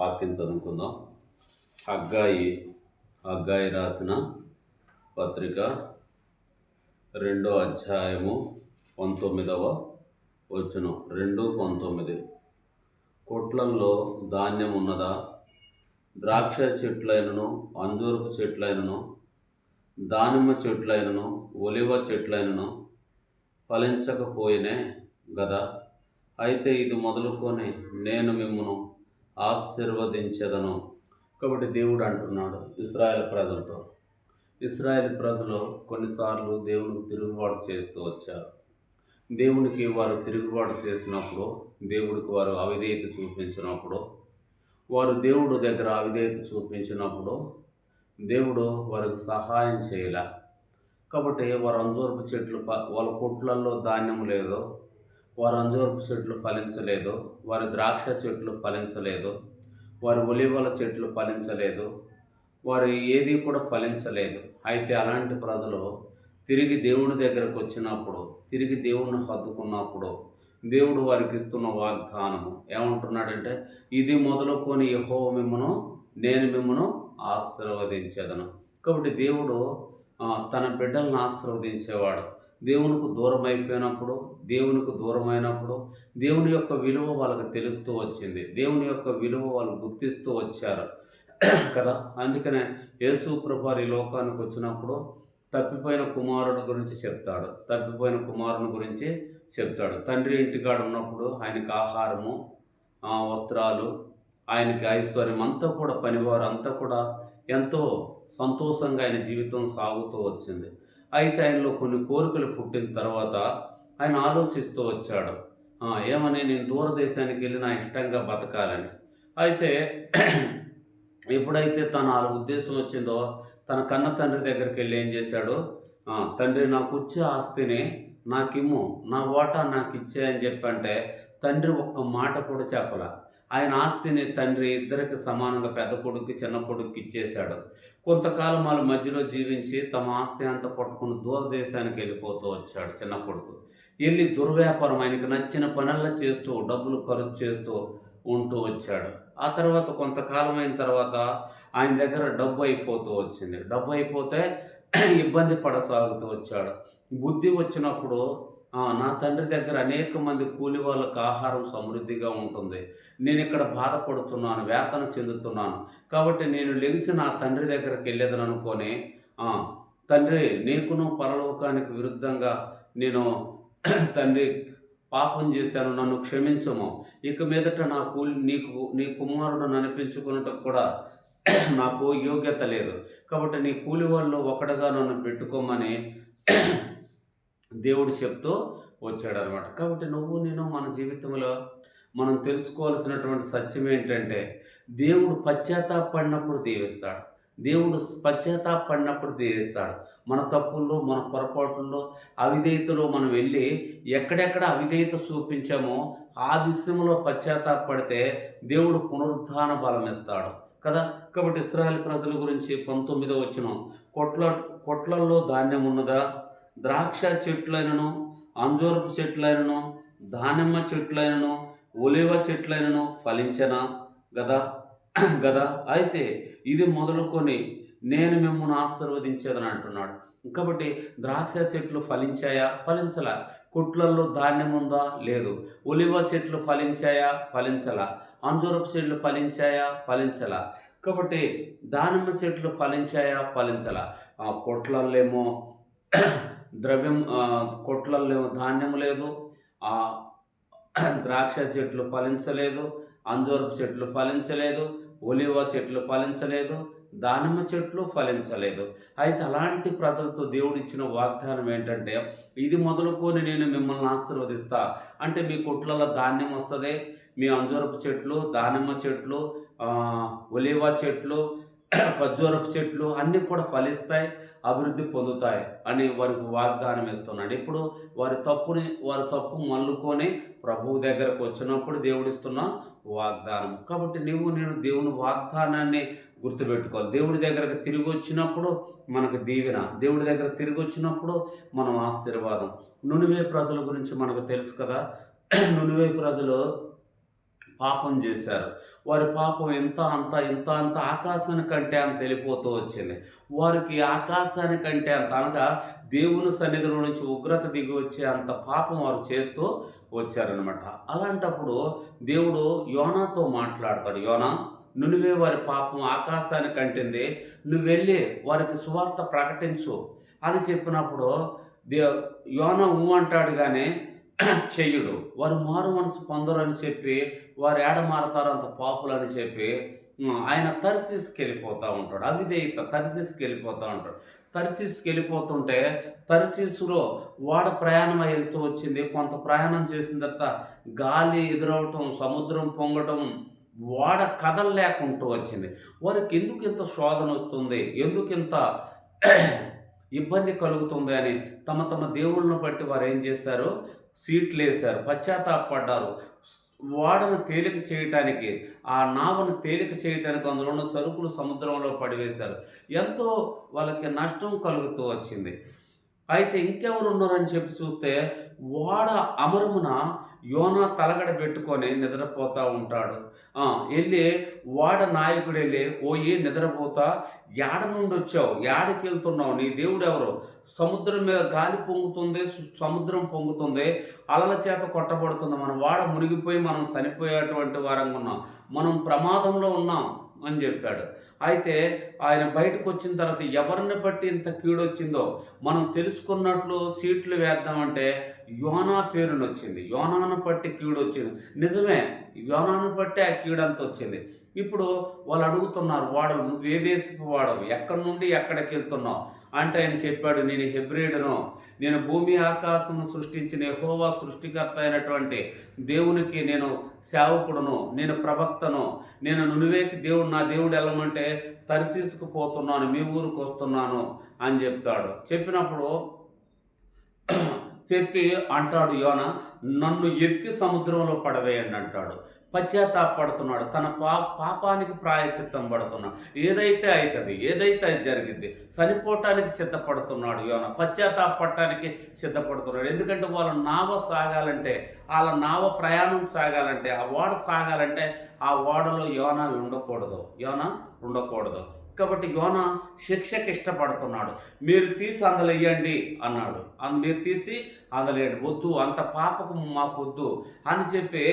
వాక్యం చదువుకుందాం. హగ్గాయి హగ్గాయి రాసిన పత్రిక రెండో అధ్యాయము పంతొమ్మిదవ వచ్చును రెండు పంతొమ్మిది. కొట్లల్లో ధాన్యం ఉన్నదా? ద్రాక్ష చెట్లైనను అంజూరపు చెట్లైనను దానిమ్మ చెట్లైనను ఒలివ చెట్లైనను ఫలించకపోయినే గదా? అయితే ఇది మొదలుకొని నేను మిమ్మను ఆశీర్వదించదను. కాబట్టి దేవుడు అంటున్నాడు ఇస్రాయల్ ప్రజలతో. ఇస్రాయల్ ప్రజలు కొన్నిసార్లు దేవునికి తిరుగుబాటు చేస్తూ వచ్చారు. దేవునికి వారు తిరుగుబాటు చేసినప్పుడు దేవుడికి వారు అవిధేయత చూపించినప్పుడు వారు దేవుడు దగ్గర అవిధేయత చూపించినప్పుడు దేవుడు వారికి సహాయం చేయలే. కాబట్టి వారు అంజూరపు చెట్లు ప- వాళ్ళ కొట్లల్లో ధాన్యం లేదు వారు అంజూరపు చెట్లు ఫలించలేదు వారి ద్రాక్ష చెట్లు ఫలించలేదు వారి ఒలివల చెట్లు ఫలించలేదు వారు ఏది కూడా ఫలించలేదు. అయితే అలాంటి ప్రజలు తిరిగి దేవుని దగ్గరకు వచ్చినప్పుడు తిరిగి దేవుణ్ణి హత్తుకున్నప్పుడు దేవుడు వారికి ఇస్తున్న వాగ్దానము ఏమంటున్నాడంటే ఇది మొదలుకొని యహో మిమ్మను నేను మిమ్మను ఆశీర్వదించేదను. కాబట్టి దేవుడు తన బిడ్డలను ఆశీర్వదించేవాడు. దేవునికి దూరం అయిపోయినప్పుడు దేవునికి దూరమైనప్పుడు దేవుని యొక్క విలువ వాళ్ళకి తెలుస్తూ వచ్చింది. దేవుని యొక్క విలువ వాళ్ళు గుర్తిస్తూ వచ్చారు. కదా? అందుకనే యేసు ప్రభారి లోకానికి వచ్చినప్పుడు తప్పిపోయిన కుమారుడు గురించి చెప్తాడు. తప్పిపోయిన కుమారుని గురించి చెప్తాడు. తండ్రి ఇంటికాడ ఉన్నప్పుడు ఆయనకి ఆహారము ఆ, వస్త్రాలు ఆయనకి ఐశ్వర్యం అంతా కూడా పనివారు అంతా కూడా ఎంతో సంతోషంగా ఆయన జీవితం సాగుతూ వచ్చింది. అయితే ఆయనలో కొన్ని కోరికలు పుట్టిన తర్వాత ఆయన ఆలోచిస్తూ వచ్చాడు. ఏమని? నేను దూరదేశానికి వెళ్ళి నా ఇష్టంగా బతకాలని. అయితే ఎప్పుడైతే తన ఆ ఉద్దేశం వచ్చిందో తన కన్న తండ్రి దగ్గరికి వెళ్ళి ఏం చేశాడు? తండ్రి నాకు వచ్చే ఆస్తిని నాకిమ్ము నా ఓటా నాకు ఇచ్చే అని చెప్పంటే తండ్రి ఒక్క మాట కూడా చెప్పల. ఆయన ఆస్తిని తండ్రి ఇద్దరికి సమానంగా పెద్ద కొడుకు చిన్న కొడుకు ఇచ్చేశాడు. కొంతకాలం వాళ్ళ మధ్యలో జీవించి తమ ఆస్తి అంతా పట్టుకుని దూరదేశానికి వెళ్ళిపోతూ వచ్చాడు చిన్న కొడుకు. వెళ్ళి దుర్వ్యాపారం ఆయనకి నచ్చిన పనుల్లో చేస్తూ డబ్బులు ఖర్చు చేస్తూ ఉంటూ వచ్చాడు. ఆ తర్వాత కొంతకాలం అయిన తర్వాత ఆయన దగ్గర డబ్బు అయిపోతూ వచ్చింది. డబ్బు అయిపోతే ఇబ్బంది పడసాగుతూ వచ్చాడు. బుద్ధి వచ్చినప్పుడు నా తండ్రి దగ్గర అనేక మంది కూలి వాళ్ళకు ఆహారం సమృద్ధిగా ఉంటుంది. నేను ఇక్కడ బాధపడుతున్నాను వేతన చెందుతున్నాను. కాబట్టి నేను లెగిసి నా తండ్రి దగ్గరికి వెళ్ళేదని అనుకొని తండ్రి నీకును పరలోకానికి విరుద్ధంగా నేను తండ్రి పాపం చేశాను నన్ను క్షమించము. ఇక మీదట నా కూలి నీకు నీ కుమారుడు ననిపించుకున్నట్టు కూడా నాకు యోగ్యత లేదు. కాబట్టి నీ కూలి వాళ్ళు ఒకటిగా నన్ను పెట్టుకోమని దేవుడు చెప్తూ వచ్చాడనమాట. కాబట్టి నువ్వు నేను మన జీవితంలో మనం తెలుసుకోవాల్సినటువంటి సత్యం ఏంటంటే దేవుడు పశ్చాత్తాపడినప్పుడు దీవిస్తాడు. దేవుడు పశ్చాత్తాపడినప్పుడు దీవిస్తాడు. మన తప్పుల్లో మన పొరపాటుల్లో అవిధేయతలో మనం వెళ్ళి ఎక్కడెక్కడ అవిధేయత చూపించామో ఆ విషయంలో పశ్చాత్తాపడితే దేవుడు పునరుద్ధాన బలం ఇస్తాడు. కదా? కాబట్టి ఇస్రాయల్ ప్రజల గురించి పంతొమ్మిదో వచ్చిన కొట్ల కొట్లల్లో ధాన్యం ఉన్నదా? ద్రాక్ష చెట్లైనను అంజూరపు చెట్లైనను దానిమ్మ చెట్లైనను ఒలివ చెట్లైనను ఫలించనా? గదా? గదా? అయితే ఇది మొదలుకొని నేను మిమ్మల్ని ఆశీర్వదించేదని అంటున్నాడు. కాబట్టి ద్రాక్ష చెట్లు ఫలించాయా? ఫలించలా. కుట్లల్లో ధాన్యం ఉందా? లేదు. ఒలివ చెట్లు ఫలించాయా? ఫలించలా. అంజూరపు చెట్లు ఫలించాయా? ఫలించలా. కాబట్టి దానిమ్మ చెట్లు ఫలించాయా? ఫలించలా. ఆ కొట్లల్లేమో ద్రవ్యం కొట్లలో ధాన్యం లేదు ఆ ద్రాక్ష చెట్లు ఫలించలేదు అంజూరపు చెట్లు ఫలించలేదు ఒలివ చెట్లు ఫలించలేదు దానిమ్మ చెట్లు ఫలించలేదు. అయితే అలాంటి ప్రజలతో దేవుడు ఇచ్చిన వాగ్దానం ఏంటంటే ఇది మొదలుకొని నేను మిమ్మల్ని ఆశీర్వదిస్తా. అంటే మీ కుట్లలో ధాన్యం వస్తుంది మీ అంజూరపు చెట్లు దానిమ్మ చెట్లు ఒలివ చెట్లు ఖర్జూరపు చెట్లు అన్నీ కూడా ఫలిస్తాయి అభివృద్ధి పొందుతాయి అని వారికి వాగ్దానం ఇస్తున్నాడు. ఇప్పుడు వారి తప్పుని వారి తప్పు మల్లుకొని ప్రభువు దగ్గరకు వచ్చినప్పుడు దేవుడిస్తున్న వాగ్దానం. కాబట్టి నువ్వు నేను దేవుని వాగ్దానాన్ని గుర్తుపెట్టుకోవాలి. దేవుడి దగ్గరకు తిరిగి వచ్చినప్పుడు మనకు దీవెన దేవుడి దగ్గర తిరిగి వచ్చినప్పుడు మనం ఆశీర్వాదం. నునివే ప్రజల గురించి మనకు తెలుసు కదా. నునివే ప్రజలు పాపం చేశారు. వారి పాపం ఎంత అంత ఇంత అంత ఆకాశానికంటే అంత వెళ్ళిపోతూ వచ్చింది. వారికి ఆకాశానికంటే అంత అనగా దేవుని సన్నిధిలో నుంచి ఉగ్రత దిగి వచ్చే అంత పాపం వారు చేస్తూ వచ్చారనమాట అలాంటప్పుడు దేవుడు యోనాతో మాట్లాడతాడు యోనా నువ్వే వారి పాపం ఆకాశానికి అంటింది నువ్వు వెళ్ళి వారికి సువార్త ప్రకటించు అని చెప్పినప్పుడు దే యోన ఊ అంటాడు కానీ చెయ్యడు వారు మారు మనసు పొందరు అని చెప్పి వారు ఏడ మారతారు అంత పాపులు అని చెప్పి ఆయన తరిసిస్కి వెళ్ళిపోతూ ఉంటాడు. అవిధేయత తరిసిస్కి వెళ్ళిపోతూ ఉంటాడు. తరిసిస్కి వెళ్ళిపోతుంటే తరిసిస్సులో వాడ ప్రయాణం వెళ్తూ వచ్చింది. కొంత ప్రయాణం చేసిన తర్వాత గాలి ఎదురవటం సముద్రం పొంగటం వాడ కథలు లేకుంటూ వచ్చింది. వారికి ఎందుకు ఇంత శోధన వస్తుంది? ఎందుకు ఇంత ఇబ్బంది కలుగుతుంది అని తమ తమ దేవుళ్ళను బట్టి వారు ఏం చేశారు? సీట్లు వేశారు పశ్చాత్తాపడ్డారు. వాడను తేలిక చేయటానికి ఆ నావను తేలిక చేయటానికి అందులో ఉన్న సరుకులు సముద్రంలో పడివేశారు. ఎంతో వాళ్ళకి నష్టం కలుగుతూ వచ్చింది. అయితే ఇంకెవరు ఉన్నారని చెప్పి చూస్తే ఓడ అమరమున యోనా తలగడ పెట్టుకొని నిద్రపోతూ ఉంటాడు. వెళ్ళి వాడ నాయకుడు వెళ్ళి ఓయి నిద్రపోతా యాడ నుండి వచ్చావు యాడికి వెళ్తున్నావు నీ దేవుడు ఎవరు సముద్రం మీద గాలి పొంగుతుంది సముద్రం పొంగుతుంది అలల చేత కొట్టబడుతుంది. మన వాడ మునిగిపోయి మనం చనిపోయేటువంటి వారంగా ఉన్నాం. మనం ప్రమాదంలో ఉన్నాం అని చెప్పాడు. అయితే ఆయన బయటకు వచ్చిన తర్వాత ఎవరిని బట్టి ఇంత కీడు వచ్చిందో మనం తెలుసుకున్నట్లు సీట్లు వేద్దామంటే యోనా పేరుని వచ్చింది. యోనాను బట్టి కీడు వచ్చింది నిజమే యోనాను బట్టి ఆ కీడు అంత వచ్చింది. ఇప్పుడు వాళ్ళు అడుగుతున్నారు వాడు నువ్వు ఏ దేశపు వాడవు? ఎక్కడి నుండి ఎక్కడికి వెళ్తున్నావు? అంటే ఆయన చెప్పాడు నేను హెబ్రిడను నేను భూమి ఆకాశము సృష్టించిన హోవా సృష్టికర్త అయినటువంటి దేవునికి నేను సేవకుడును నేను ప్రవక్తను. నేను నువ్వేకి దేవుడు నా దేవుడు వెళ్ళమంటే తరిసీసుకుపోతున్నాను మీ ఊరికి వస్తున్నాను అని చెప్తాడు. చెప్పినప్పుడు చెప్పి అంటాడు యోన నన్ను ఎత్తి సముద్రంలో పడవేయండి అంటాడు. పశ్చాత్తాపడుతున్నాడు తన పా పాపానికి ప్రాయచిత్తం పడుతున్నాడు. ఏదైతే అవుతుంది ఏదైతే అది జరిగింది చనిపోవటానికి సిద్ధపడుతున్నాడు యోన. పశ్చాత్తాపడటానికి సిద్ధపడుతున్నాడు. ఎందుకంటే వాళ్ళ నావ సాగాలంటే వాళ్ళ నావ ప్రయాణం సాగాలంటే ఆ ఓడ సాగాలంటే ఆ ఓడలో యోన ఉండకూడదు. యోన ఉండకూడదు. కాబట్టి యోన శిక్షకి ఇష్టపడుతున్నాడు. మీరు తీసి అందలేయండి అన్నాడు. అన్ మీరు తీసి అందలేయండి వద్దు అంత పాపకు మాకు వద్దు అని చెప్పి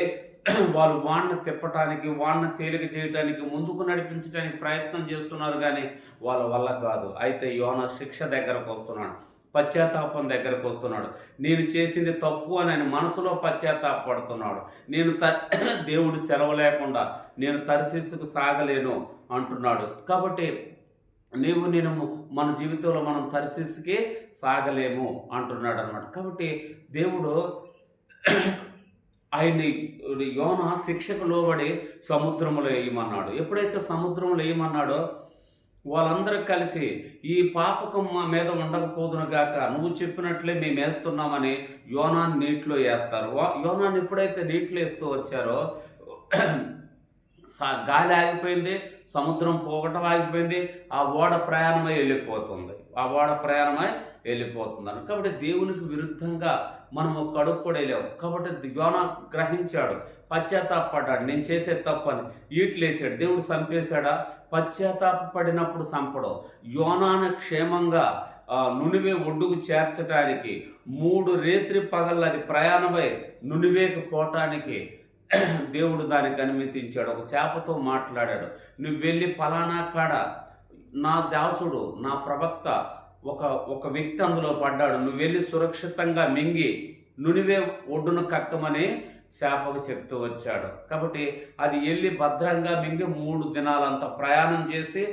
వాళ్ళు వాడిని తిప్పటానికి వాడిని తేలిక చేయడానికి ముందుకు నడిపించడానికి ప్రయత్నం చేస్తున్నారు కానీ వాళ్ళ వల్ల కాదు. అయితే యోన శిక్ష దగ్గరకు వస్తున్నాడు. పశ్చాత్తాపం దగ్గరకు వస్తున్నాడు. నేను చేసింది తప్పు అని ఆయన మనసులో పశ్చాత్తాపడుతున్నాడు నేను త దేవుడు సెలవు లేకుండా నేను తరిశిస్తుకు సాగలేను అంటున్నాడు. కాబట్టి నీవు నేను మన జీవితంలో మనం తరిశిస్కి సాగలేము అంటున్నాడు అనమాట కాబట్టి దేవుడు ఆయన్ని యోన శిక్షకు లోబడి సముద్రంలో వేయమన్నాడు. ఎప్పుడైతే సముద్రంలో వేయమన్నాడో వాళ్ళందరూ కలిసి ఈ పాపకం మా మీద ఉండకపోదును గాక నువ్వు చెప్పినట్లే మేము వేస్తున్నామని యోనాన్ని నీటిలో వేస్తారు. యోనాన్ని ఎప్పుడైతే నీటిలో వేస్తూ వచ్చారో సా- గాలి ఆగిపోయింది సముద్రం పోగటం ఆగిపోయింది ఆ ఓడ ప్రయాణమై వెళ్ళిపోతుంది. ఆ ఓడ ప్రయాణమై వెళ్ళిపోతుందని. కాబట్టి దేవునికి విరుద్ధంగా మనం ఒక్క అడుగు కూడా వెళ్ళాము కాబట్టి దివాన గ్రహించాడు పశ్చాత్తాపడ్డాడు నేను చేసే తప్పని ఈట్లేసాడు దేవుడు చంపేశాడా? పశ్చాత్తాపడినప్పుడు చంపడం. యోనాను క్షేమంగా నునివే ఒడ్డుకు చేర్చడానికి మూడు రేత్రి పగళ్ళు అది ప్రయాణమై నునివేకి పోవటానికి దేవుడు దానికి అనుమతించాడు. ఒక చేపతో మాట్లాడాడు. నువ్వు వెళ్ళి ఫలానా కాడ నా దాసుడు నా ప్రవక్త ఒక ఒక వ్యక్తి అందులో పడ్డాడు. నువ్వు వెళ్ళి సురక్షితంగా మింగి నునివే ఒడ్డును కక్కమని శాపకు చెప్తూ వచ్చాడు. కాబట్టి అది వెళ్ళి భద్రంగా మింగి మూడు దినాలంత ప్రయాణం చేసి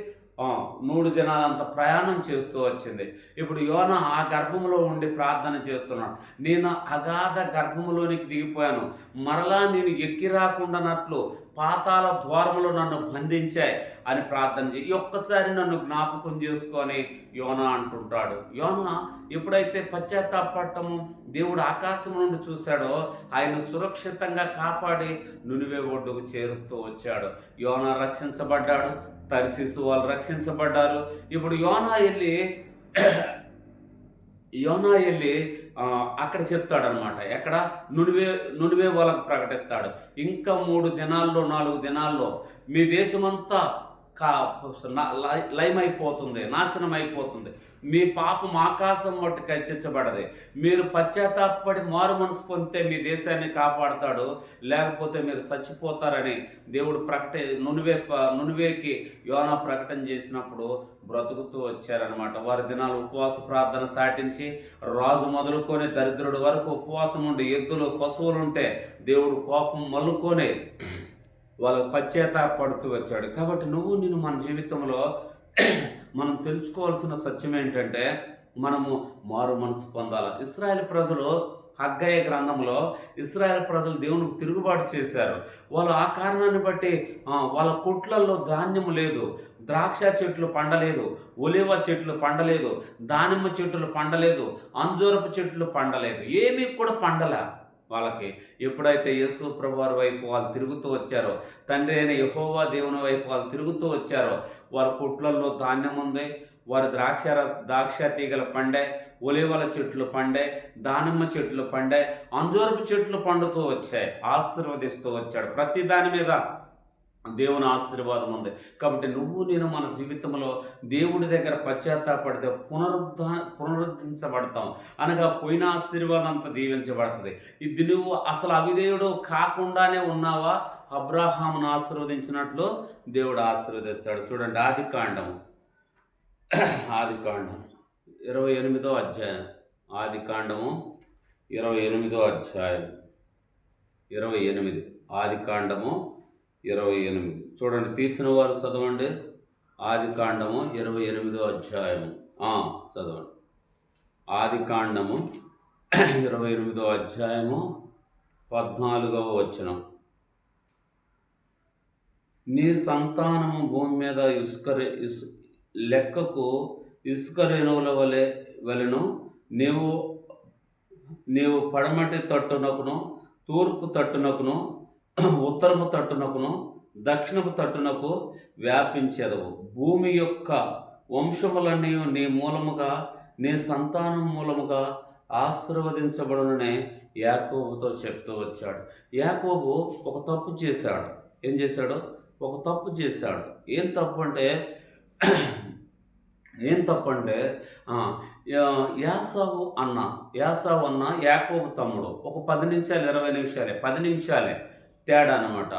మూడు దినాలంత ప్రయాణం చేస్తూ వచ్చింది. ఇప్పుడు యోన ఆ గర్భంలో ఉండి ప్రార్థన చేస్తున్నాడు. నేను అగాధ గర్భంలోనికి దిగిపోయాను. మరలా నేను ఎక్కి రాకుండానట్లు పాతాల ద్వారములు నన్ను బంధించాయి అని ప్రార్థన చేయి. ఒక్కసారి నన్ను జ్ఞాపకం చేసుకొని యోన అంటుంటాడు యోన ఎప్పుడైతే పశ్చాత్తాపడటము దేవుడు ఆకాశం నుండి చూశాడో ఆయన సురక్షితంగా కాపాడి నునివే ఒడ్డుకు చేరుస్తూ వచ్చాడు. యోన రక్షించబడ్డాడు తరిశిస్తూ వాళ్ళు రక్షించబడ్డారు. ఇప్పుడు యోన వెళ్ళి యోన వెళ్ళి అక్కడ చెప్తాడనమాట ఎక్కడ? నునివే నునివే వాళ్ళకు ప్రకటిస్తాడు. ఇంకా మూడు దినాల్లో నాలుగు దినాల్లో మీ దేశమంతా కా లయమైపోతుంది నాశనం అయిపోతుంది మీ పాపం ఆకాశం మట్టుకు హెచ్చించబడది మీరు పశ్చాత్తాపడి మారు మనసు పొందితే మీ దేశాన్ని కాపాడతాడు లేకపోతే మీరు చచ్చిపోతారని దేవుడు ప్రకట నునివే ప- నునివేకి యోనా ప్రకటన చేసినప్పుడు బ్రతుకుతూ వచ్చారనమాట వారి దినాలు ఉపవాస ప్రార్థన సాటించి రాజు మొదలుకొని దరిద్రుడి వరకు ఉపవాసం ఉండి ఎద్దులు పశువులు ఉంటే దేవుడు కోపం మల్లుకొని వాళ్ళకు పశ్చాత్తాపడుతూ వచ్చాడు. కాబట్టి నువ్వు నేను మన జీవితంలో మనం తెలుసుకోవాల్సిన సత్యం ఏంటంటే మనము మారు మనసు పొందాలి. ఇస్రాయల్ ప్రజలు హగ్గయ్య గ్రంథంలో ఇస్రాయల్ ప్రజలు దేవునికి తిరుగుబాటు చేశారు. వాళ్ళు ఆ కారణాన్ని బట్టి వాళ్ళ కుట్లల్లో ధాన్యం లేదు ద్రాక్ష చెట్లు పండలేదు ఒలివ చెట్లు పండలేదు దానిమ్మ చెట్లు పండలేదు అంజూరపు చెట్లు పండలేదు ఏమీ కూడా పండలే. వాళ్ళకి. ఎప్పుడైతే యేసు ప్రభువారి వైపు వాళ్ళు తిరుగుతూ వచ్చారో తండ్రి అయిన యహోవా దేవుని వైపు వాళ్ళు తిరుగుతూ వచ్చారో వారి పుట్లల్లో ధాన్యం ఉంది వారి ద్రాక్ష ద్రాక్ష తీగలు పండే ఒలివల చెట్లు పండే దానిమ్మ చెట్లు పండే అంజూరపు చెట్లు పండుతూ వచ్చాయి ఆశీర్వదిస్తూ వచ్చాడు. ప్రతి దాని మీద దేవుని ఆశీర్వాదం ఉంది. కాబట్టి నువ్వు నేను మన జీవితంలో దేవుడి దగ్గర పశ్చాత్తాపడితే పునరుద్ధ పునరుద్ధరించబడతాం. అనగా పోయిన ఆశీర్వాదం అంతా దీవించబడుతుంది. ఇది నువ్వు అసలు అవిధేయుడు కాకుండానే ఉన్నావా? అబ్రాహామును ఆశీర్వదించినట్లు దేవుడు ఆశీర్వదిస్తాడు. చూడండి ఆది కాండం ఆది కాండం ఇరవై ఎనిమిదో అధ్యాయం. ఆది కాండము ఇరవై ఎనిమిదో అధ్యాయం. ఇరవై ఎనిమిది. ఆది కాండము ఇరవై ఎనిమిది. చూడండి తీసిన వారు చదవండి. ఆది కాండము ఇరవై ఎనిమిదో అధ్యాయము. చదవండి. ఆది కాండము ఇరవై ఎనిమిదో అధ్యాయము పద్నాలుగవ వచనం. నీ సంతానము భూమి మీద ఇసుక ఇసు లెక్కకు ఇసుక రేణువుల వలె వలెను నీవు నీవు పడమటి తట్టునకును తూర్పు తట్టునకును ఉత్తరపు తట్టునకును దక్షిణపు తట్టునకు వ్యాపించేదవు. భూమి యొక్క వంశములన్నీ నీ మూలముగా నీ సంతానం మూలముగా ఆశీర్వదించబడుననే యాకోబుతో చెప్తూ వచ్చాడు. యాకోబు ఒక తప్పు చేశాడు. ఏం చేశాడు? ఒక తప్పు చేశాడు. ఏం తప్పు అంటే ఏం తప్పు అంటే యాసావు అన్న యాసావు అన్న యాకోబు తమ్ముడు. ఒక పది నిమిషాలు ఇరవై నిమిషాలే పది నిమిషాలే. తేడా అనమాట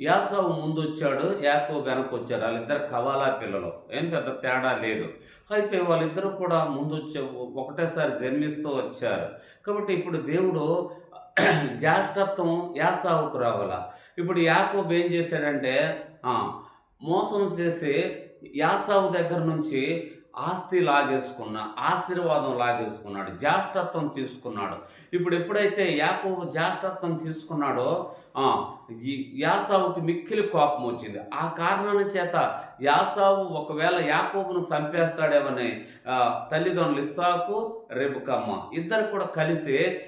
యాసావు ముందు వచ్చాడు యాకో వెనక్కి వచ్చాడు వాళ్ళిద్దరు కవాలా పిల్లలు. ఏం పెద్ద తేడా లేదు. అయితే వాళ్ళిద్దరూ కూడా ముందు వచ్చే ఒకటేసారి జన్మిస్తూ వచ్చారు. కాబట్టి ఇప్పుడు దేవుడు జ్యేష్ఠత్వం యాసావుకు రావాల. ఇప్పుడు యాకోబ్ ఏం చేశాడంటే మోసం చేసి యాసావు దగ్గర నుంచి ఆస్తి లాగేసుకున్న ఆశీర్వాదం లాగేసుకున్నాడు. జ్యేష్ఠత్వం తీసుకున్నాడు. ఇప్పుడు ఎప్పుడైతే యాకోబు జ్యేష్ఠత్వం తీసుకున్నాడో యాసావుకి మిక్కిలి కోపం వచ్చింది. ఆ కారణాల చేత యాసావు ఒకవేళ యాకోబును చంపేస్తాడేమని తల్లిదండ్రులు ఇస్సాకు రేపుకమ్మ ఇద్దరు కూడా కలిసి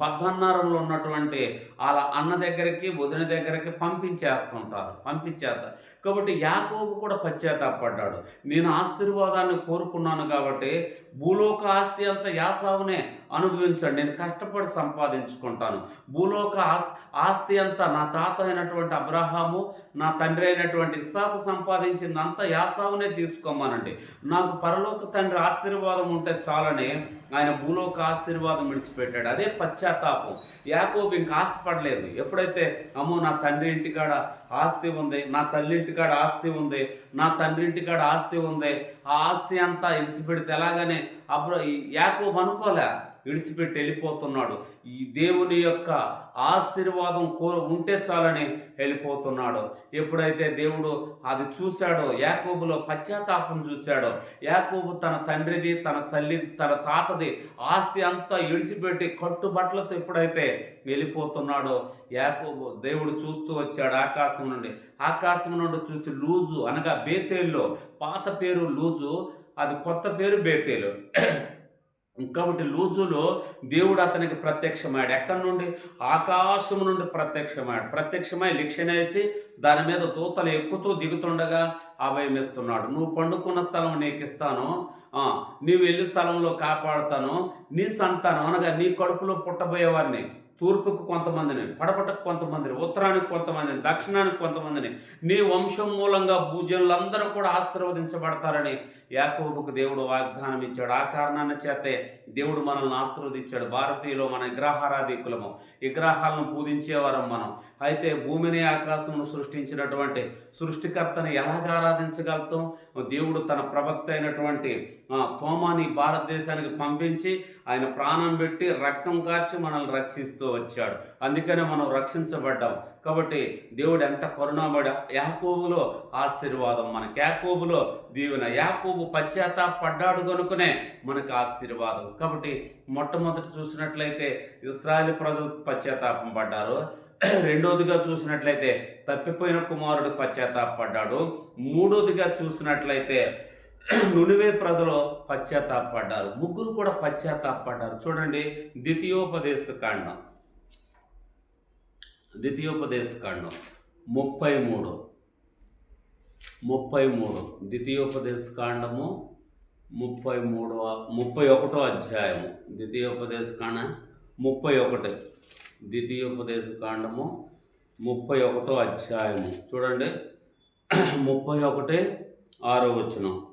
పద్మన్నారంలో ఉన్నటువంటి వాళ్ళ అన్న దగ్గరికి వదిన దగ్గరికి పంపించేస్తుంటారు పంపించేస్తారు. కాబట్టి యాకోబు కూడా పశ్చాత్తాపడ్డాడు. నేను ఆశీర్వాదాన్ని కోరుకున్నాను కాబట్టి భూలోక ఆస్తి అంతా యాసావునే అనుభవించండి. నేను కష్టపడి సంపాదించుకుంటాను. భూలోక ఆస్- ఆస్తి అంతా నా తాత అయినటువంటి అబ్రహాము నా తండ్రి అయినటువంటి ఇస్సాకు చేసిందంతా యాసావునే తీసుకోమానండి. నాకు పరలోక తండ్రి ఆశీర్వాదం ఉంటే చాలని ఆయన భూలోక ఆశీర్వాదం విడిచిపెట్టాడు. అదే పశ్చాత్తాపం. యాకోబు ఇంకా ఆశపడలేదు. ఎప్పుడైతే అమ్మో నా తండ్రి ఇంటికాడ ఆస్తి ఉంది నా తల్లి ఇంటికాడ ఆస్తి ఉంది నా తండ్రి ఇంటికాడ ఆస్తి ఉంది ఆ ఆస్తి అంతా ఇడిచిపెడితే ఎలాగనే అప్పుడు యాకోబు అనుకోలే. విడిచిపెట్టి వెళ్ళిపోతున్నాడు. ఈ దేవుని యొక్క ఆశీర్వాదం కో ఉంటే చాలని వెళ్ళిపోతున్నాడు. ఎప్పుడైతే దేవుడు అది చూశాడో యాకోబులో పశ్చాత్తాపం చూశాడో యాకోబు తన తండ్రిది తన తల్లి తన తాతది ఆస్తి అంతా ఇడిచిపెట్టి కట్టుబట్టలతో ఎప్పుడైతే వెళ్ళిపోతున్నాడో యాకోబు దేవుడు చూస్తూ వచ్చాడు ఆకాశం నుండి. ఆకాశం నుండి చూసి లూజు అనగా బేతేల్లో పాత పేరు లూజు అది కొత్త పేరు బేతేలు. కాబట్టి లూజులో దేవుడు అతనికి ప్రత్యక్షమాడు ఎక్కడి నుండి? ఆకాశం నుండి ప్రత్యక్షమాడు ప్రత్యక్షమై లిక్షణేసి దాని మీద దూతలు ఎక్కుతూ దిగుతుండగా అభయమిస్తున్నాడు నువ్వు పండుకున్న స్థలం నీకు ఇస్తాను. నీవు వెళ్ళి స్థలంలో కాపాడుతాను. నీ సంతానం అనగా నీ కడుపులో పుట్టబోయేవారిని. తూర్పుకు కొంతమందిని పడపటకు కొంతమందిని ఉత్తరానికి కొంతమందిని దక్షిణానికి కొంతమందిని నీ వంశం మూలంగా భూజనులందరూ కూడా ఆశీర్వదించబడతారని యాకోబుకు దేవుడు వాగ్దానం ఇచ్చాడు ఆ కారణాన్ని చేతే దేవుడు మనల్ని ఆశీర్వదించాడు. భారతీయులు మన గ్రహారాధికులము విగ్రహాలను పూజించేవారం మనం. అయితే భూమిని ఆకాశమును సృష్టించినటువంటి సృష్టికర్తను ఎలాగ ఆరాధించగలుగుతాం? దేవుడు తన ప్రవక్త అయినటువంటి తోమాని భారతదేశానికి పంపించి ఆయన ప్రాణం పెట్టి రక్తం కార్చి మనల్ని రక్షిస్తూ వచ్చాడు. అందుకనే మనం రక్షించబడ్డాం. కాబట్టి దేవుడు ఎంత కరుణామడ యాకోబులో ఆశీర్వాదం మనకి. యాకోబులో దీవెన. యాకోబు పశ్చాత్తాపడ్డాడు కనుకనే మనకు ఆశీర్వాదం. కాబట్టి మొట్టమొదటి చూసినట్లయితే ఇస్రాయల్ ప్రజలు పశ్చాత్తాపం పడ్డారు. రెండోదిగా చూసినట్లయితే తప్పిపోయిన కుమారుడు పశ్చాత్తాపడ్డాడు. మూడోదిగా చూసినట్లయితే నునివే ప్రజలు పశ్చాత్తాపడ్డారు. ముగ్గురు కూడా పశ్చాత్తాపడ్డారు. చూడండి ద్వితీయోపదేశ కాండం. ద్వితీయోపదేశ కాండం ముప్పై మూడు ముప్పై మూడు ద్వితీయోపదేశ కాండము ముప్పై మూడవ ముప్పై ఒకటో అధ్యాయము. ద్వితీయోపదేశ కాండ ముప్పై ఒకటి ద్వితీయోపదేశ కాండము ముప్పై ఒకటో అధ్యాయము. చూడండి. ముప్పై ఒకటి ఆరో వచనం.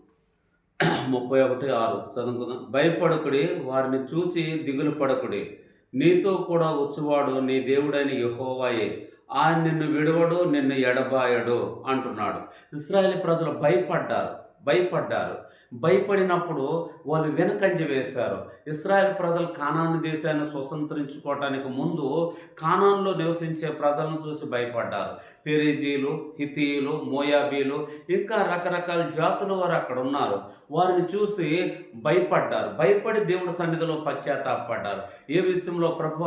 ముప్పై ఒకటి ఆరు. చదువుకుందాం. భయపడకుడి వారిని చూసి దిగులు పడకుడి నీతో కూడా వచ్చువాడు నీ దేవుడైన యహోవాయే. ఆయన నిన్ను విడవడు నిన్ను ఎడబాయడు అంటున్నాడు. ఇస్రాయేల్ ప్రజలు భయపడ్డారు భయపడ్డారు. భయపడినప్పుడు వాళ్ళు వెనుకంజ వేశారు. ఇస్రాయల్ ప్రజలు కానాను దేశాన్ని స్వతంత్రించుకోవటానికి ముందు కానాన్లో నివసించే ప్రజలను చూసి భయపడ్డారు. పెరిజీలు హితీయులు మోయాబీలు ఇంకా రకరకాల జాతుల వారు అక్కడ ఉన్నారు. వారిని చూసి భయపడ్డారు. భయపడి దేవుడి సన్నిధిలో పశ్చాత్తాపడ్డారు. ఏ విషయంలో ప్రభు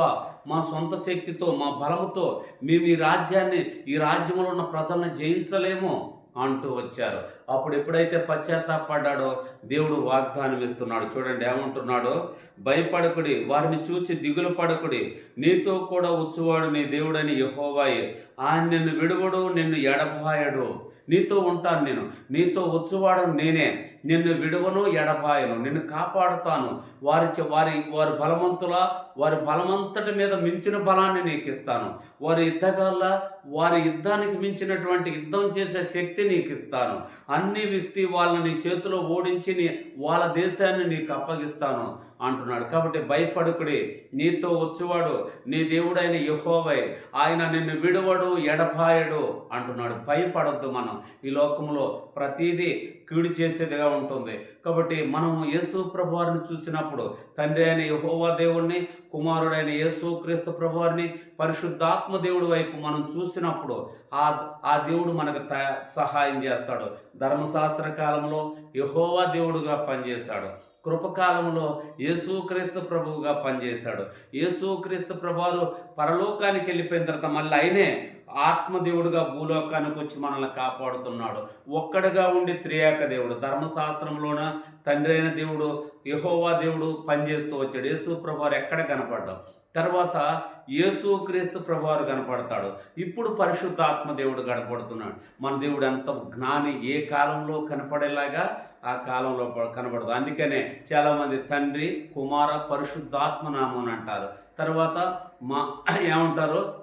మా సొంత శక్తితో మా బలముతో మేము ఈ రాజ్యాన్ని ఈ రాజ్యంలో ఉన్న ప్రజలను జయించలేము? అంటూ వచ్చారు. అప్పుడు ఎప్పుడైతే పశ్చాత్తాపడ్డాడో దేవుడు వాగ్దానం ఇస్తున్నాడు చూడండి ఏమంటున్నాడో? భయపడకుడి వారిని చూచి దిగులు పడకుడి. నీతో కూడా వచ్చువాడు నీ దేవుడని యహోవాయే. ఆయన నిన్ను విడువడు నిన్ను ఎడబాయడు. నీతో ఉంటాను నేను. నీతో వచ్చువాడు నేనే. నిన్ను విడువను ఎడబాయను నిన్ను కాపాడుతాను. వారి వారి వారి బలవంతుల వారి బలమంతటి మీద మించిన బలాన్ని నీకు ఇస్తాను వారి యుద్ధగాళ్ళ వారి యుద్ధానికి మించినటువంటి యుద్ధం చేసే శక్తి నీకు ఇస్తాను అన్ని వ్యక్తి వాళ్ళని నీ చేతిలో ఓడించి నీ వాళ్ళ దేశాన్ని నీకు అప్పగిస్తాను అంటున్నాడు. కాబట్టి భయపడుకుడి నీతో వచ్చేవాడు నీ దేవుడైన యహోవై ఆయన నిన్ను విడువడు ఎడపాయడు అంటున్నాడు. భయపడొద్దు మనం. ఈ లోకంలో ప్రతిదీ కీడు చేసేదిగా ఉంటుంది. కాబట్టి మనం యేసు ప్రభువారిని చూసినప్పుడు తండ్రి అయిన యహోవా దేవుణ్ణి కుమారుడైన యేసు క్రీస్తు ప్రభువారిని పరిశుద్ధాత్మ దేవుడి వైపు మనం చూసినప్పుడు ఆ ఆ దేవుడు మనకు త సహాయం చేస్తాడు. ధర్మశాస్త్ర కాలంలో యహోవా దేవుడుగా పనిచేశాడు. కృపకాలంలో యేసుక్రీస్తు ప్రభువుగా పనిచేశాడు. యేసుక్రీస్తు ప్రభువారు పరలోకానికి వెళ్ళిపోయిన తర్వాత మళ్ళీ ఆయనే ఆత్మదేవుడుగా భూలోకానికి వచ్చి మనల్ని కాపాడుతున్నాడు. ఒక్కడుగా ఉండి త్రియాక దేవుడు ధర్మశాస్త్రంలోన తండ్రి అయిన దేవుడు యహోవా దేవుడు పనిచేస్తూ వచ్చాడు. యేసు ప్రభావారు ఎక్కడ కనపడ్డాం తర్వాత యేసు క్రీస్తు ప్రభువారు కనపడతాడు. ఇప్పుడు పరిశుద్ధాత్మ దేవుడు కనపడుతున్నాడు. మన దేవుడు ఎంత జ్ఞాని ఏ కాలంలో కనపడేలాగా ఆ కాలంలో ప- అందుకనే చాలామంది తండ్రి కుమార పరిశుద్ధాత్మ నామం అంటారు. తర్వాత మా ఏమంటారు?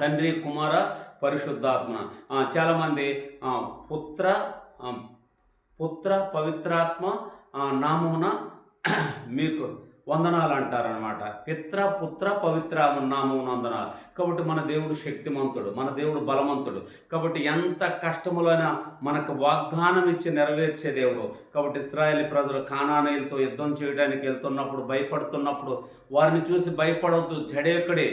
తండ్రి కుమార పరిశుద్ధాత్మ. చాలామంది పుత్ర పుత్ర పవిత్రాత్మ నామమున మీకు వందనాలు అంటారనమాట పిత్ర పుత్ర పవిత్ర నామం వందనాలు కాబట్టి మన దేవుడు శక్తిమంతుడు మన దేవుడు బలవంతుడు. కాబట్టి ఎంత కష్టములైనా మనకు వాగ్దానం ఇచ్చి నెరవేర్చే దేవుడు. కాబట్టి ఇస్రాయేలీ ప్రజలు కానానీయులతో యుద్ధం చేయడానికి వెళ్తున్నప్పుడు భయపడుతున్నప్పుడు వారిని చూసి భయపడవద్దు జడేకడే.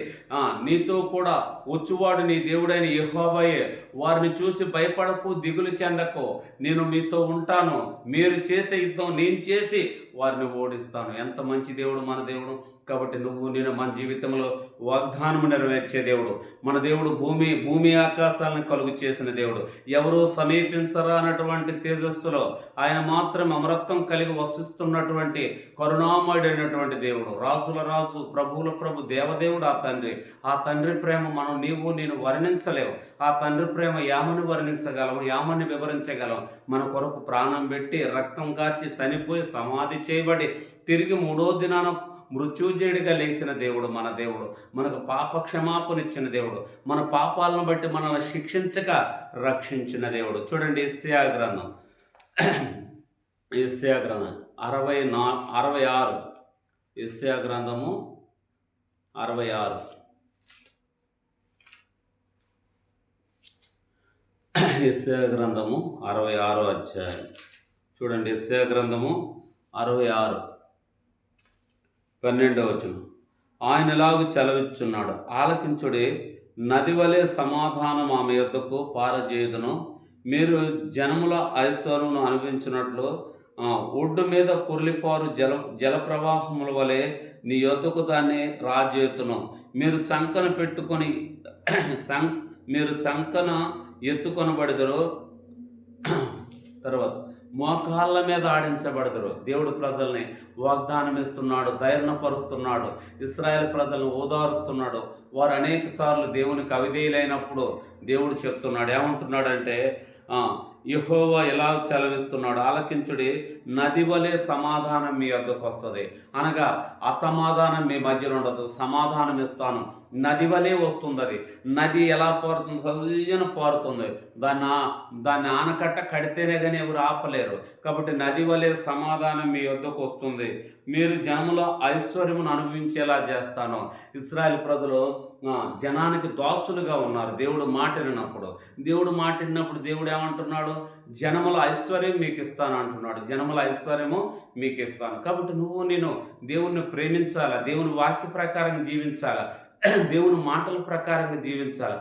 నీతో కూడా వచ్చువాడు నీ దేవుడైన యహోబయే వారిని చూసి భయపడకు దిగులు చెందకు. నేను మీతో ఉంటాను. మీరు చేసే యుద్ధం నేను చేసి వారిని ఓడిస్తాను. ఎంత మంచి దేవుడు మన దేవుడు కాబట్టి నువ్వు నేను మన జీవితంలో వాగ్దానము నెరవేర్చే దేవుడు. మన దేవుడు భూమి భూమి ఆకాశాలను కలుగు చేసిన దేవుడు. ఎవరూ సమీపించరా అన్నటువంటి తేజస్సులో ఆయన మాత్రం అమరత్వం కలిగి వస్తున్నటువంటి కరుణామయుడైనటువంటి దేవుడు. రాజుల రాజు ప్రభువుల ప్రభు దేవదేవుడు ఆ తండ్రి. ఆ తండ్రి ప్రేమ మనం నీవు నేను వర్ణించలేవు. ఆ తండ్రి ప్రేమ యామని వర్ణించగలము యామని వివరించగలం మన కొరకు ప్రాణం పెట్టి రక్తం కార్చి చనిపోయి సమాధి చేయబడి తిరిగి మూడో దినాన మృత్యుజయుడిగా లేచిన దేవుడు మన దేవుడు. మనకు పాప ఇచ్చిన దేవుడు. మన పాపాలను బట్టి మనల్ని శిక్షించక రక్షించిన దేవుడు. చూడండి ఇస్యా గ్రంథం. ఇస్యా గ్రంథం. అరవై నా అరవై ఆరు. ఇస్యా గ్రంథము అరవై ఆరు. ఇస్యా గ్రంథము అరవై ఆరో అధ్యాయం. చూడండి ఇస్యా గ్రంథము అరవై ఆరు. పన్నెండవ వచనం. ఆయన సెలవిచ్చున్నాడు ఆలకించుడే నది వలె సమాధానం ఆమె యొద్దకు పారజేయుదును. మీరు జనముల ఐశ్వర్యను అనుభవించినట్లు ఒడ్డు మీద పొర్లిపారు జల జల ప్రవాహముల వలె నీ యొద్దకు దాన్ని రాజేతును మీరు చంకన పెట్టుకొని సం మీరు చంకన ఎత్తుకొనబడిదరు. తర్వాత మోకాళ్ళ మీద ఆడించబడతారు దేవుడు ప్రజల్ని వాగ్దానం ఇస్తున్నాడు ధైర్యపరుస్తున్నాడు ఇస్రాయల్ ప్రజలను ఓదారుస్తున్నాడు. వారు అనేక సార్లు దేవునికి అవిధేయులైనప్పుడు దేవుడు చెప్తున్నాడు. ఏమంటున్నాడంటే యహోవా ఎలా సెలవిస్తున్నాడు ఆలకించుడి నది వలె సమాధానం మీ వద్దకు వస్తుంది. అనగా అసమాధానం మీ మధ్యలో ఉండదు సమాధానం ఇస్తాను నది వలె వస్తుంది అది నది ఎలా పారుతుంది సజీన పారుతుంది. దాన్ని దాన్ని ఆనకట్ట కడితేనే కానీ ఎవరు ఆపలేరు. కాబట్టి నది వలె సమాధానం మీ వద్దకు వస్తుంది. మీరు జనములో ఐశ్వర్యమును అనుభవించేలా చేస్తాను. ఇస్రాయల్ ప్రజలు జనానికి దోస్తులుగా ఉన్నారు. దేవుడు మాటినప్పుడు దేవుడు మాటినప్పుడు దేవుడు ఏమంటున్నాడు? జనముల ఐశ్వర్యం మీకు ఇస్తాను అంటున్నాడు. జనముల ఐశ్వర్యము మీకు ఇస్తాను. కాబట్టి నువ్వు నేను దేవుణ్ణి ప్రేమించాలా? దేవుని వాక్య ప్రకారం జీవించాలా? దేవుని మాటల ప్రకారంగా జీవించాలి.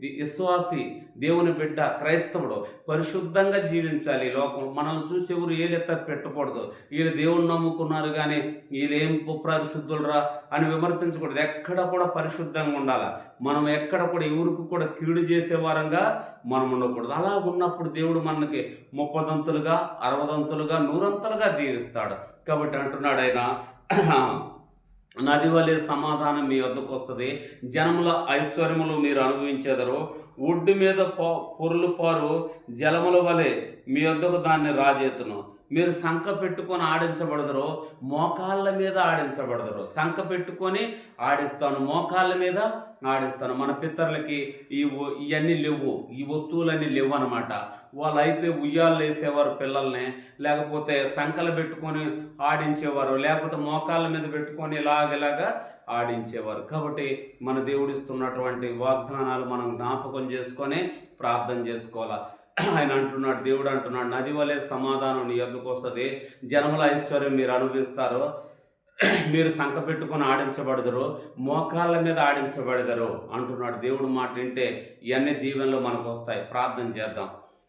విశ్వాసి దేవుని బిడ్డ క్రైస్తవుడు పరిశుద్ధంగా జీవించాలి ఈ లోకం. మనల్ని చూసి ఎవరు ఏలెత్త పెట్టకూడదు. వీళ్ళు దేవుని నమ్ముకున్నారు కానీ వీళ్ళేం పరిశుద్ధులరా అని విమర్శించకూడదు. ఎక్కడ కూడా పరిశుద్ధంగా ఉండాలి? మనం ఎక్కడ కూడా ఎవరికి కూడా కీడు చేసే వారంగా మనం ఉండకూడదు. అలా ఉన్నప్పుడు దేవుడు మనకి ముప్పదంతులుగా అరవదంతులుగా నూరంతులుగా దీవిస్తాడు కాబట్టి అంటున్నాడు ఆయన నది వలె సమాధానం మీ వద్దకు వస్తుంది. జనముల ఐశ్వర్యములు మీరు అనుభవించేదరు. ఒడ్డు మీద పొ పొరులు పారు జలముల వలె మీ వద్దకు దాన్ని రాజేతును. మీరు సంఖ పెట్టుకొని ఆడించబడదరు మోకాళ్ళ మీద ఆడించబడదరు. సంఖ పెట్టుకొని ఆడిస్తాను మోకాళ్ళ మీద ఆడిస్తాను. మన పితరులకి ఈ ఇవన్నీ లేవు ఈ వస్తువులన్నీ లేవు అనమాట వాళ్ళైతే ఉయ్యాలు వేసేవారు పిల్లల్ని లేకపోతే సంకలు పెట్టుకొని ఆడించేవారు లేకపోతే మోకాళ్ళ మీద పెట్టుకొని ఇలాగలాగా ఆడించేవారు. కాబట్టి మన దేవుడిస్తున్నటువంటి వాగ్దానాలు మనం జ్ఞాపకం చేసుకొని ప్రార్థన చేసుకోవాలి? ఆయన అంటున్నాడు దేవుడు అంటున్నాడు నది వలె సమాధానం నీ ఎందుకు వస్తుంది. జనముల ఐశ్వర్యం మీరు అనుభవిస్తారు. మీరు సంక పెట్టుకొని ఆడించబడదరు. మోకాళ్ళ మీద ఆడించబడదరు అంటున్నాడు. దేవుడు మాట వింటే ఇవన్నీ దీవెనలు మనకు వస్తాయి. ప్రార్థన చేద్దాం.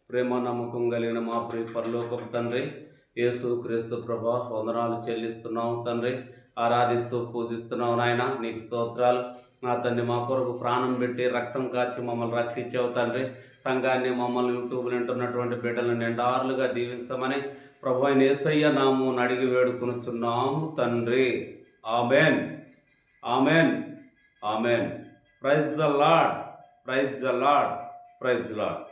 ప్రేమ నమ్మకం కలిగిన మా ప్రియ పరలోకపు తండ్రి యేసు క్రీస్తు ప్రభా వందనాలు చెల్లిస్తున్నాం తండ్రి. ఆరాధిస్తూ పూజిస్తున్నావు నాయన నీకు స్తోత్రాలు. నా తండ్రి మా కొరకు ప్రాణం పెట్టి రక్తం కాచి మమ్మల్ని రక్షించావు తండ్రి. సంఘాన్ని మమ్మల్ని యూట్యూబ్లో వింటున్నటువంటి బిడ్డలను నిండారులుగా దీవించమని ప్రభు అయిన ఏసయ్య నాము అడిగి వేడుకొనుచున్నాము తండ్రి. Amen. Amen. Amen. Praise the Lord praise the Lord praise Lord